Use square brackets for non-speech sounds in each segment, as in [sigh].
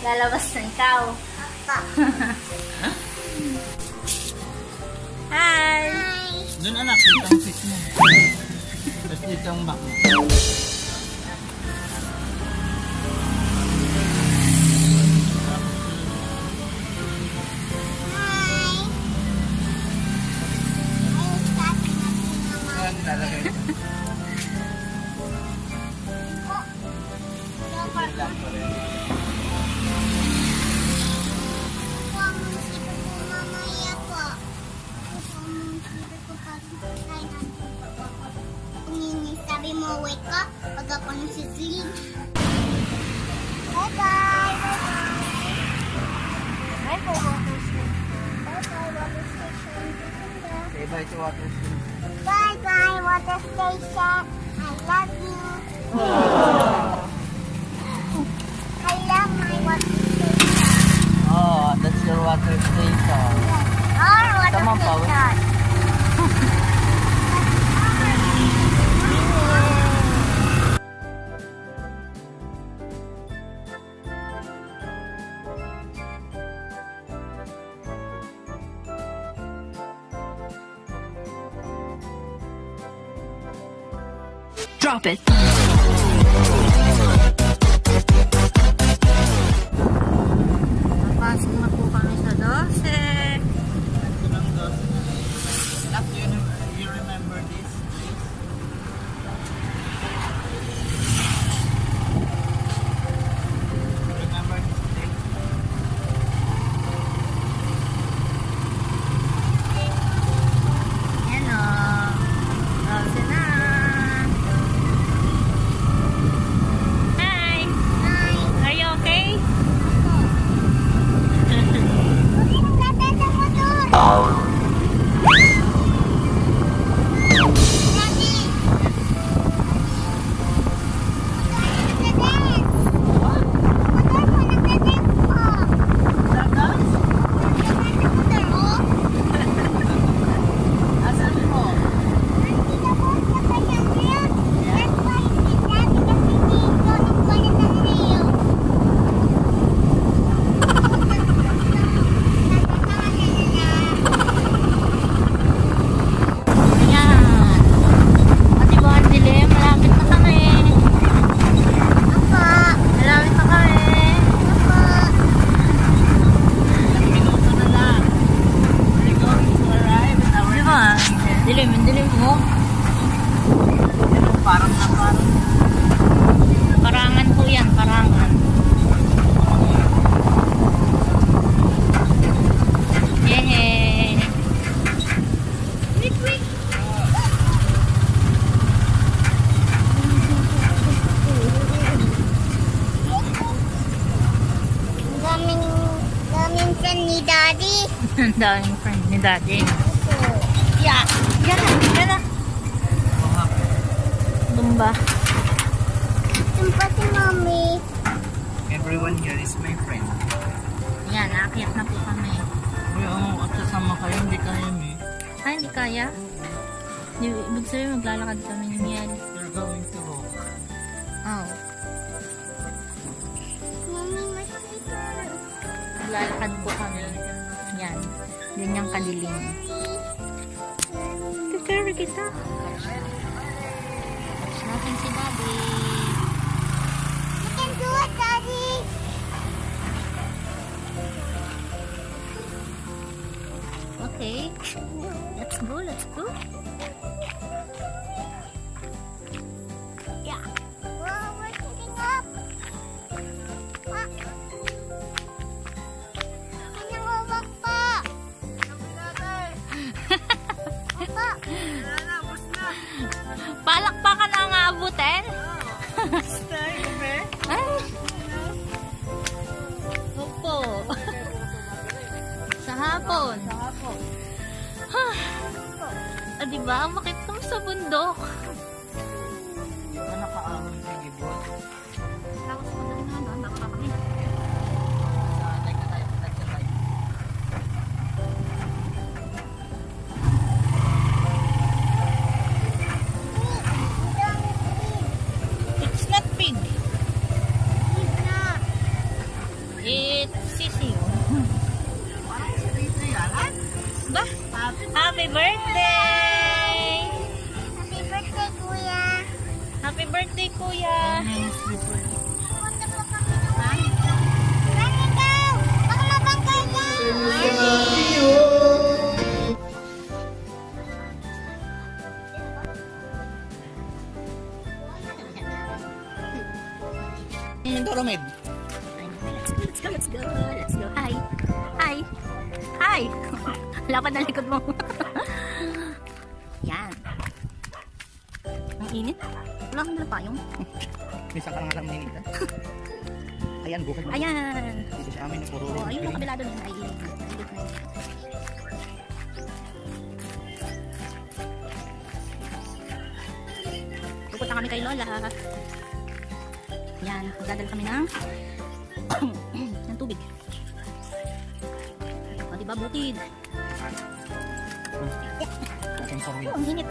Lalabas na [laughs] ikaw. Hi! Doon anak, dito ang seat mo. Tapos dito ang back mo. Wake up, pag ako nasisilip. Bye-bye! Bye-bye! Bye-bye, water station. Bye-bye, water station. Say bye to water stream. Bye-bye, water station. I love you. [laughs] I love my water station. Oh, that's your water station. Our water Come on, station. Drop it. Napasok na po kami sa 12. Napasok na Ang daming friend ni Daddy. Yeah. Yan na, yan na. Dumba. Tumpa si Mommy. Everyone here is my friend. Yan, naakyat na po kami. Uy, oo, at sasama kayo, hindi kaya me. Ay, hindi kaya. Di, ibig sabihin, maglalakad kami ni Miel. You're going to walk. Oh. Mommy, my sleeper. Maglalakad po kami. Yan. Ganyang kadilim. Kikari kita. Watch natin si Daddy. You can do it, Daddy. Okay. Let's go, let's go. Ah, di ba? Makit kami sa bundok. Ano nakaahon sa gibon? Tapos magaling na doon. Baka kami. Sa like na tayo, like na tayo. It's sisiyo. Parang si Tito yan. Ay, Ba? happy Happy birthday! Happy birthday, kuya. Happy birthday, kuya! Doromed. Let's go, let's go, let's go. Hi! Hi! Hi! [laughs] Lapad na likod mo. [laughs] Yan. Ang init. Wala kang dala payong. [laughs] Misa ka lang alam na inita. [laughs] Ayan, bukod mo. Ayan. Dito sa amin, puro Oh, ayun kabila doon. Ay, init na. Init na. Pupunta kami kay Lola. Yan, magdadala kami ng [coughs] ng tubig. O, diba, bukid? お元気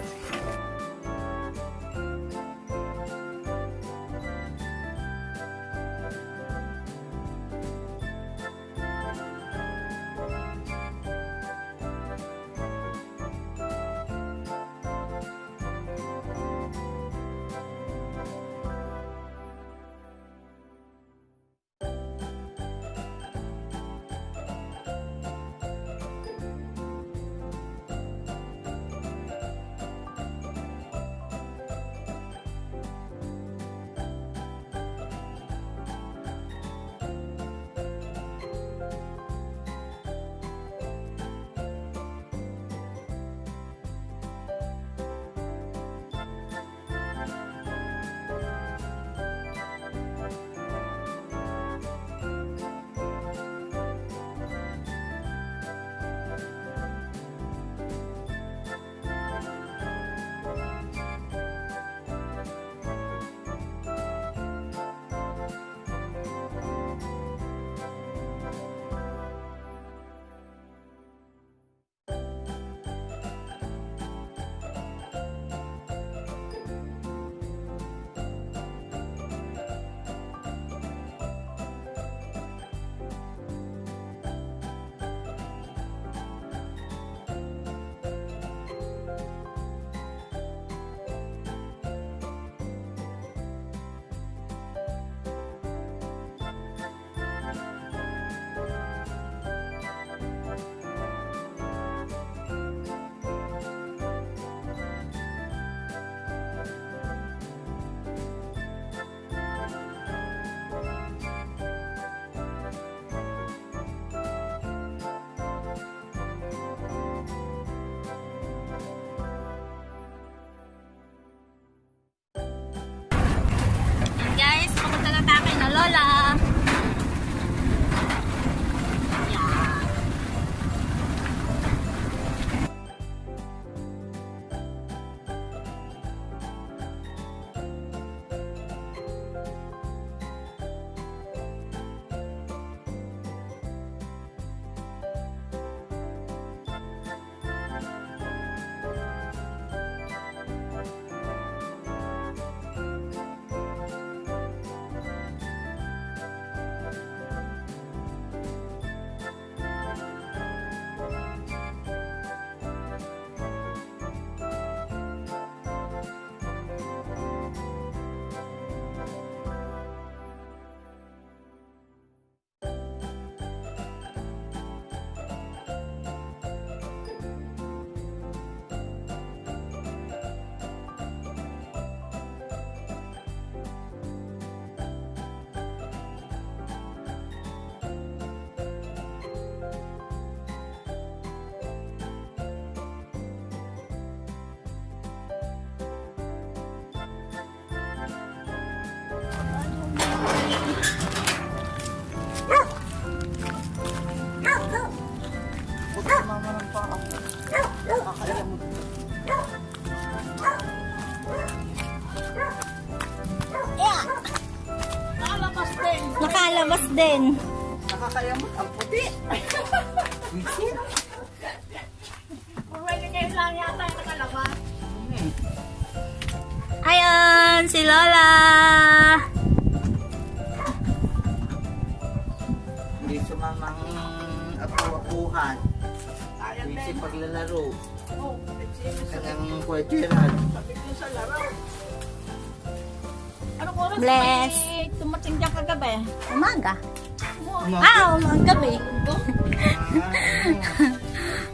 Nakalabas din. Nakakaya mo. Ang puti. Pwede kayo lang yata yung nakalabas. Ayan, si Lola. Apu-apuhan. Busy paglalaro. Kanyang kwecheran. Anong oras Bless. may tumating dyan kagabi? Umaga. Mga- Ah, umaga gabi. mga ano,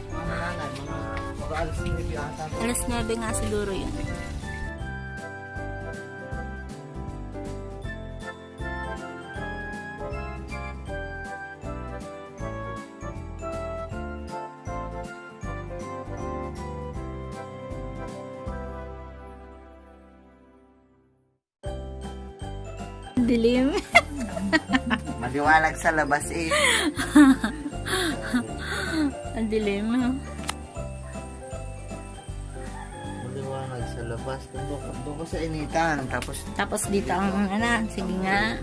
mga nanay, mga mga alas 9 yata. Alas 9 nga siguro yun. Dilim. [laughs] Maliwanag sa labas eh. Ang dilim. Maliwanag sa labas. Doon ka sa initan. Tapos Tapos dito ang ano, sige nga.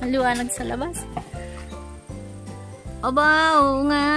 Maliwanag sa labas. Aba, oo nga.